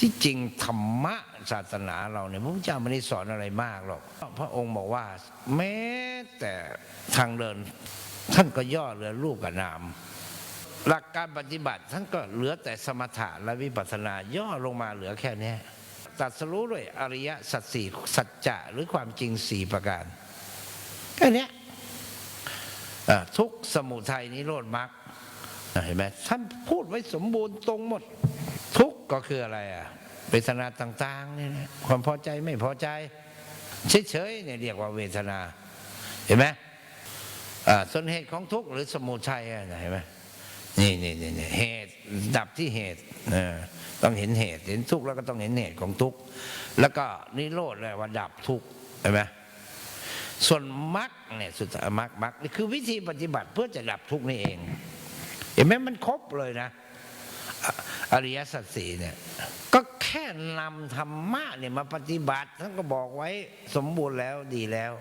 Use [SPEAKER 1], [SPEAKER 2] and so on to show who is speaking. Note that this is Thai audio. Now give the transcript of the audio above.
[SPEAKER 1] ที่จริงธรรมะศาสนาเราเนี่ยพระพุทธเจ้าไม่ได้สอนอะไรมากหรอกพระองค์บอกว่า แม้แต่ทางเดิน ท่านก็ย่อเหลือรูปกับนาม หลักการปฏิบัติท่านก็เหลือแต่สมถะและวิปัสสนาย่อลงมาเหลือแค่นี้ตัดสรู้ด้วยอริยสัจสี่สัจจะหรือความจริงสี่ประการแค่นี้ทุกสมุทัยนิโรธมรรคเห็นไหมท่านพูดไว้สมบูรณ์ตรงหมด ก็คืออะไรอะเวทนาต่างๆนี่นะความพอใจไม่พอใจ เฉยๆเนี่ยเรียกว่าเวทนา เห็นไหมอ่าส่วนเหตุของทุกข์หรือสมุทัยอะเห็นไหมนี่นี่นี่เหตุดับที่เหตุต้องเห็นเหตุเห็นทุกข์แล้วก็ต้องเห็นเหตุของทุกข์แล้วก็นิโรธเลยว่าดับทุกข์เห็นไหมส่วนมรรคเนี่ยสุดท้ายมรรคมรรคนี่คือวิธีปฏิบัติเพื่อจะดับทุกข์นี่เอง เห็นไหมมันครบเลยนะ อริยสัจสี่เนี่ย ก็แค่นำธรรมะเนี่ยมาปฏิบัติ ท่านก็บอกไว้สมบูรณ์แล้วดีแล้ว